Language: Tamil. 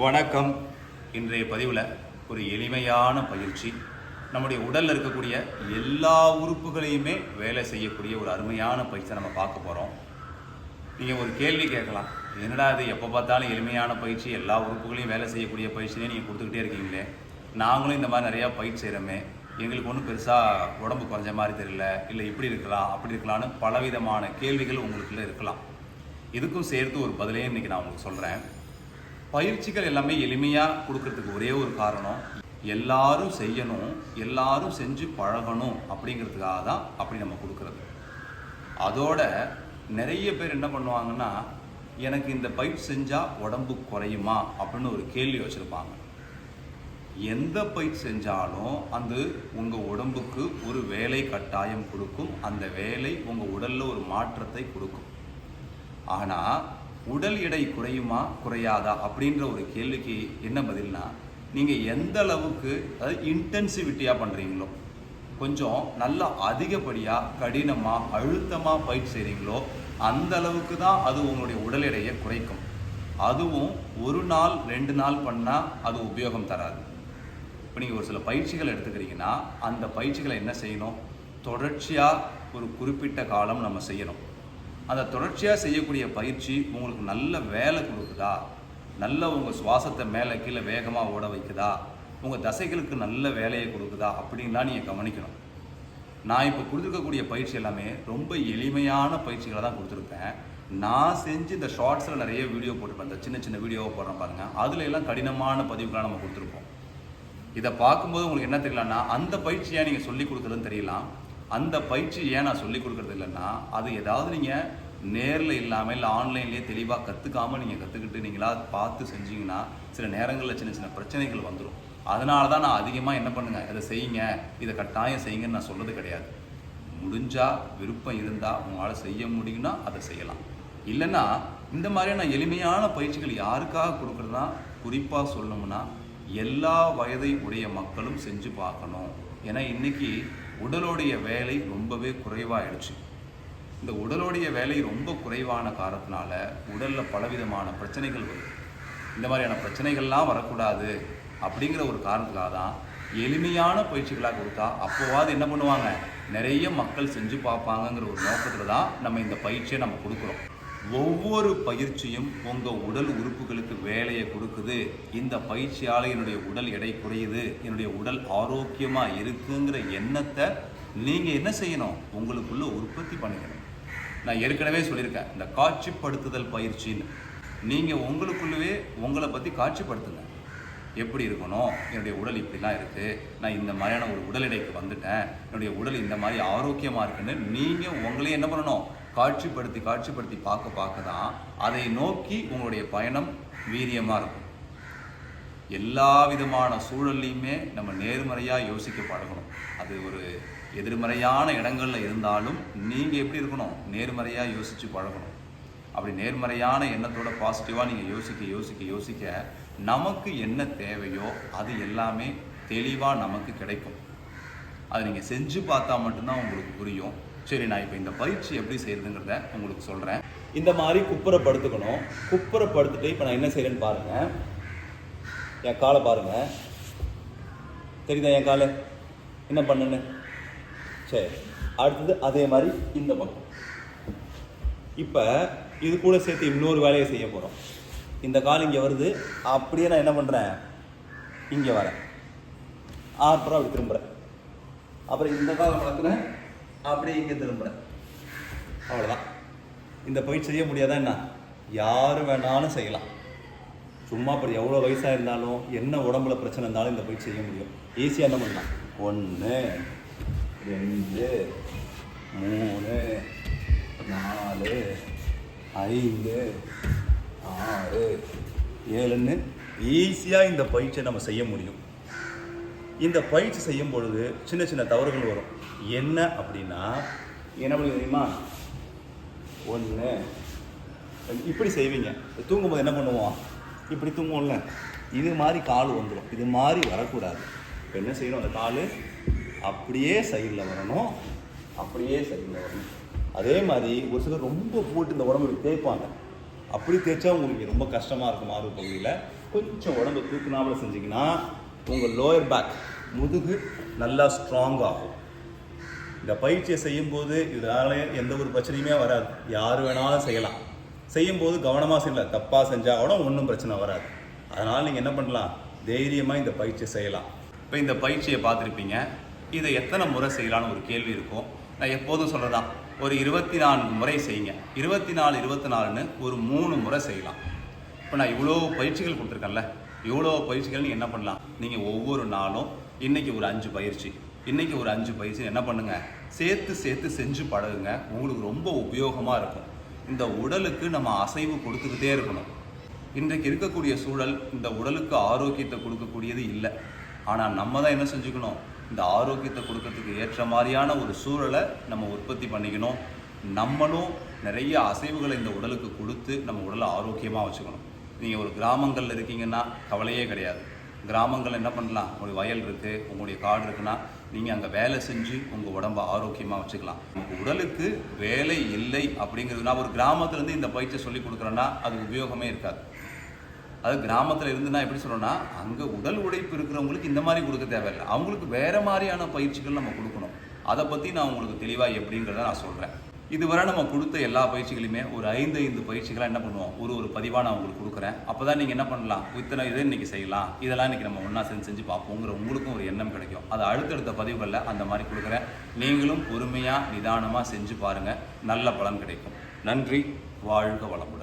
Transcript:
வணக்கம். இன்றைய பதிவில் ஒரு எளிமையான பயிற்சி. நம்முடைய உடலில் இருக்கக்கூடிய எல்லா உறுப்புகளையுமே வேலை செய்யக்கூடிய ஒரு அருமையான பயிற்சியை நம்ம பார்க்க போகிறோம் நீங்கள் ஒரு கேள்வி கேட்கலாம். என்னடா இது எப்போ பார்த்தாலும் எளிமையான பயிற்சி எல்லா உறுப்புகளையும் வேலை செய்யக்கூடிய பயிற்சினே நீங்கள் கொடுத்துக்கிட்டே இருக்கீங்களே. நாங்களும் இந்த மாதிரி நிறையா பயிற்சி செய்கிறோமே எங்களுக்கு ஒன்றும் பெருசாக உடம்பு குறைஞ்ச மாதிரி தெரியல இல்லை இப்படி இருக்கலாம் அப்படி இருக்கலாம்னு பலவிதமான கேள்விகள் உங்களுக்குள்ளே இருக்கலாம். இதுக்கும் சேர்த்து ஒரு பதிலையும் இன்றைக்கி நான் உங்களுக்கு சொல்கிறேன் பயிற்சிகள் எல்லாமே எளிமையாக கொடுக்கறதுக்கு ஒரே ஒரு காரணம் எல்லாரும் செய்யணும் எல்லாரும் செஞ்சு பழகணும் அப்படிங்கிறதுக்காக தான் அப்படி நம்ம கொடுக்கறது. அதோட நிறைய பேர் என்ன பண்ணுவாங்கன்னா எனக்கு இந்த பயிற்சி செஞ்சால் உடம்பு குறையுமா அப்படின்னு ஒரு கேள்வி வச்சுருப்பாங்க. எந்த பயிற்சி செஞ்சாலும் அந்த உங்கள் உடம்புக்கு ஒரு வேலை கட்டாயம் கொடுக்கும் அந்த வேலை உங்கள் உடலில் ஒரு மாற்றத்தை கொடுக்கும். ஆனால் உடல் எடை குறையுமா குறையாதா அப்படின்ற ஒரு கேள்விக்கு என்ன பதில்னா நீங்கள் எந்த அளவுக்கு அதாவது இன்டென்சிவிட்டியாக பண்ணுறீங்களோ கொஞ்சம் நல்லா அதிகப்படியாக கடினமாக அழுத்தமாக பயிற்சி செய்கிறீங்களோ அந்த அளவுக்கு தான் அது உங்களுடைய உடல் எடையை குறைக்கும். அதுவும் ஒரு நாள் ரெண்டு நாள் பண்ணால் அது உபயோகம் தராது. இப்போ நீங்கள் ஒரு சில பயிற்சிகள் எடுத்துக்கிறீங்கன்னா அந்த பயிற்சிகளை என்ன செய்யணும்? தொடர்ச்சியாக ஒரு குறிப்பிட்ட காலம் நம்ம செய்யணும். அந்த தொடர்ச்சியாக செய்யக்கூடிய பயிற்சி உங்களுக்கு நல்ல வேலை கொடுக்குதா? நல்ல உங்கள் சுவாசத்தை மேலே கீழே வேகமாக ஓட வைக்குதா? உங்கள் தசைகளுக்கு நல்ல வேலையை கொடுக்குதா? அப்படின்லாம் நீங்கள் கவனிக்கணும். நான் இப்போ கொடுத்துருக்கக்கூடிய பயிற்சி எல்லாமே ரொம்ப எளிமையான பயிற்சிகளை தான் கொடுத்துருப்பேன் நான் செஞ்சு இந்த ஷார்ட்ஸில் நிறைய வீடியோ போட்டுருப்பேன். இந்த சின்ன சின்ன வீடியோவை போடுறேன் பாருங்கள் அதில் எல்லாம் கடினமான பதிவுகளாக நம்ம கொடுத்துருப்போம். இதை பார்க்கும்போது உங்களுக்கு என்ன தெரியலன்னா அந்த பயிற்சியாக நீங்கள் சொல்லி கொடுக்குறதுன்னு தெரியலாம். அந்த பயிற்சி ஏன் நான் சொல்லி கொடுக்குறது இல்லைன்னா அது ஏதாவது நீங்கள் நேரில் இல்லாமல் இல்லை ஆன்லைன்லேயே தெளிவாக கற்றுக்காமல் நீங்கள் கற்றுக்கிட்டு நீங்களாக பார்த்து செஞ்சீங்கன்னா சில நேரங்களில் சின்ன சின்ன பிரச்சனைகள் வந்துடும் அதனால தான் நான் அதிகமாக என்ன பண்ணுங்க இதை செய்யுங்க இதை கட்டாயம் செய்யுங்கன்னு நான் சொல்கிறது கிடையாது. முடிஞ்சால் விருப்பம் இருந்தால் உங்களால் செய்ய முடியும்னா அதை செய்யலாம். இல்லைன்னா இந்த மாதிரியான எளிமையான பயிற்சிகள் யாருக்காக கொடுக்குறதுனா குறிப்பாக சொல்லணும்னா எல்லா வயதை உடைய மக்களும் செஞ்சு பார்க்கணும். ஏன்னா இன்றைக்கி உடலுடைய வேலை ரொம்பவே குறைவாயிடுச்சு. இந்த உடலுடைய வேலை ரொம்ப குறைவான காரணத்தினால உடலில் பலவிதமான பிரச்சனைகள் வரும். இந்த மாதிரியான பிரச்சனைகள்லாம் வரக்கூடாது அப்படிங்கிற ஒரு காரணத்துக்காக தான் எளிமையான பயிற்சிகளாக கொடுத்தா அப்போவாது என்ன பண்ணுவாங்க? நிறைய மக்கள் செஞ்சு பார்ப்பாங்கங்கிற ஒரு நோக்கத்தில் தான் நம்ம இந்த பயிற்சியை நம்ம கொடுக்குறோம். ஒவ்வொரு பயிற்சியும் உங்கள் உடல் உறுப்புகளுக்கு வேலையை கொடுக்குது. இந்த பயிற்சியால் என்னுடைய உடல் எடை குறையுது. என்னுடைய உடல் ஆரோக்கியமாக இருக்குங்கிற எண்ணத்தை நீங்கள் என்ன செய்யணும்? உங்களுக்குள்ள உற்பத்தி பண்ணிக்கணும். நான் ஏற்கனவே சொல்லியிருக்கேன். இந்த காட்சிப்படுத்துதல் பயிற்சின்னு. நீங்கள் உங்களுக்குள்ளவே உங்களை பற்றி காட்சிப்படுத்துங்க. எப்படி இருக்கணும்? என்னுடைய உடல் இப்படிலாம் இருக்குது நான் இந்த மாதிரியான ஒரு உடல் எடைக்கு வந்துட்டேன். என்னுடைய உடல் இந்த மாதிரி ஆரோக்கியமாக இருக்குன்னு நீங்கள் உங்களையே என்ன பண்ணணும்? காட்சிப்படுத்தி காட்சிப்படுத்தி பார்க்க பார்க்க தான் அதை நோக்கி உங்களுடைய பயணம் வீரியமாக இருக்கும். எல்லா விதமான சூழல்லையுமே நம்ம நேர்மறையாக யோசிக்க பழகணும். அது ஒரு எதிர்மறையான இடங்களில் இருந்தாலும் நீங்கள் எப்படி இருக்கணும்? நேர்மறையாக யோசித்து பழகணும். அப்படி நேர்மறையான எண்ணத்தோட பாசிட்டிவாக நீங்கள் யோசிக்க யோசிக்க யோசிக்க நமக்கு என்ன தேவையோ அது எல்லாமே தெளிவாக நமக்கு கிடைக்கும். அதை நீங்கள் செஞ்சு பார்த்தா மட்டும்தான் உங்களுக்கு புரியும். சரி நான் இப்போ இந்த பயிற்சி எப்படி செய்கிறதுங்கிறத உங்களுக்கு சொல்கிறேன் இந்த மாதிரி குப்புரை படுத்துக்கணும். குப்புரை படுத்துட்டு இப்போ நான் என்ன செய்கிறேன்னு பாருங்கள் என் காலை பாருங்கள் தெரியுதா என் காலை? என்ன பண்ணுன்னு? சரி அடுத்தது அதே மாதிரி இந்த பக்கம். இப்போ இது கூட சேர்த்து இன்னொரு வேலையை செய்ய போகிறோம் இந்த கால் இங்கே வருது. அப்படியே நான் என்ன பண்ணுறேன் இங்கே வரேன். அப்புறம் அப்படி திரும்புகிறேன் அப்புறம் இந்த காலை வளர்க்குறேன். அப்படியே இங்கே திரும்புகிறேன் அவ்வளோதான் இந்த பயிற்சி செய்ய முடியாதா என்ன? யார் வேணாலும் செய்யலாம். சும்மா அப்படி எவ்வளோ வயசாக இருந்தாலும் என்ன உடம்புல பிரச்சனை இருந்தாலும் இந்த பயிற்சி செய்ய முடியும். ஈஸியாக என்ன பண்ணலாம்? ஒன்று ரெண்டு மூணு நாலு ஐந்து ஆறு ஏழுன்னு ஈஸியாக இந்த பயிற்சியை நம்ம செய்ய முடியும். இந்த பயிற்சி செய்யும் பொழுது சின்ன சின்ன தவறுகள் வரும். என்ன அப்படின்னா என்ன பண்ணி தெரியுமா? ஒன்று இப்படி செய்வீங்க. தூங்கும்போது என்ன பண்ணுவோம்? இப்படி தூங்குவோம்ல. இது மாதிரி கால் வந்துடும் இது மாதிரி வரக்கூடாது. இப்போ என்ன செய்யணும்? அந்த கால் அப்படியே சைடில் வரணும். அப்படியே சைடில் வரணும். அதே மாதிரி ஒரு சிலர் ரொம்ப போட்டு இந்த உடம்பு தேய்ப்பாங்க. அப்படி தேய்ச்சா உங்களுக்கு ரொம்ப கஷ்டமாக இருக்கும் மாறு பகுதியில். கொஞ்சம் உடம்பு தூக்குனாமல் செஞ்சிங்கன்னா உங்கள் லோயர் பேக் முதுகு நல்லா ஸ்ட்ராங் ஆகும். இந்த பயிற்சியை செய்யும்போது இதனால எந்த ஒரு பிரச்சனையுமே வராது. யார் வேணாலும் செய்யலாம். செய்யும்போது கவனமாக செய்யலாம் தப்பாக செஞ்சால் கூட ஒன்றும் பிரச்சனை வராது. அதனால் நீங்கள் என்ன பண்ணலாம்? தைரியமாக இந்த பயிற்சியை செய்யலாம். இப்போ இந்த பயிற்சியை பார்த்துருப்பீங்க. இதை எத்தனை முறை செய்யலாம்னு ஒரு கேள்வி இருக்கும். நான் எப்போதும் சொல்கிறதான் ஒரு இருபத்தி நான்கு முறை செய்யுங்க. இருபத்தி நாலு இருபத்தி நாலுன்னு ஒரு மூணு முறை செய்யலாம். இப்போ நான் இவ்வளோ பயிற்சிகள் கொடுத்துருக்கேன்ல. இவ்வளோ பயிற்சிகள் நீங்கள் என்ன பண்ணலாம்? நீங்கள் ஒவ்வொரு நாளும் இன்றைக்கி ஒரு அஞ்சு பயிற்சி. இன்றைக்கி ஒரு அஞ்சு பயிற்சி என்ன பண்ணுங்கள் சேர்த்து சேர்த்து செஞ்சு பழகுங்க. உங்களுக்கு ரொம்ப உபயோகமாக இருக்கும். இந்த உடலுக்கு நம்ம அசைவு கொடுத்துக்கிட்டே இருக்கணும். இன்றைக்கு இருக்கக்கூடிய சூழல் இந்த உடலுக்கு ஆரோக்கியத்தை கொடுக்கக்கூடியது இல்லை. ஆனால் நம்ம தான் என்ன செஞ்சுக்கணும்? இந்த ஆரோக்கியத்தை கொடுக்கறதுக்கு ஏற்ற மாதிரியான ஒரு சூழலை நம்ம உற்பத்தி பண்ணிக்கணும். நம்மளும் நிறைய அசைவுகளை இந்த உடலுக்கு கொடுத்து நம்ம உடலை ஆரோக்கியமாக வச்சுக்கணும். நீங்கள் ஒரு கிராமங்களில் இருக்கீங்கன்னா கவலையே கிடையாது. கிராமங்கள் என்ன பண்ணலாம்? உங்களுடைய வயல் இருக்குது உங்களுடைய காடு இருக்குன்னா நீங்கள் அங்கே வேலை செஞ்சு உங்கள் உடம்ப ஆரோக்கியமாக வச்சுக்கலாம். உங்கள் உடலுக்கு வேலை இல்லை அப்படிங்கிறது நான் ஒரு கிராமத்துலேருந்து இந்த பயிற்சியை சொல்லி கொடுக்குறேன்னா அது உபயோகமே இருக்காது. அது கிராமத்தில் இருந்து நான் எப்படி சொல்கிறேன்னா அங்கே உடல் உழைப்பு இருக்கிறவங்களுக்கு இந்த மாதிரி கொடுக்க தேவையில்லை. அவங்களுக்கு வேற மாதிரியான பயிற்சிகள் நம்ம கொடுக்கணும். அதை பற்றி நான் உங்களுக்கு தெளிவாக எப்படிங்கிறத நான் சொல்கிறேன் இதுவரை நம்ம கொடுத்த எல்லா பயிற்சிகளையுமே ஒரு ஐந்து ஐந்து பயிற்சிகளாக என்ன பண்ணுவோம்? ஒரு ஒரு பதிவாக நான் உங்களுக்கு கொடுக்குறேன். அப்போ தான் நீங்கள் என்ன பண்ணலாம்? இத்தனை இதை இன்றைக்கி செய்யலாம். இதெல்லாம் இன்றைக்கி நம்ம ஒன்றா செஞ்சு செஞ்சு பார்ப்போங்கிற உங்களுக்கும் ஒரு எண்ணம் கிடைக்கும். அது அடுத்தடுத்த பதிவுகளில் அந்த மாதிரி கொடுக்குறேன். நீங்களும் பொறுமையாக நிதானமாக செஞ்சு பாருங்கள் நல்ல பலன் கிடைக்கும். நன்றி. வாழ்க வளமுடன்.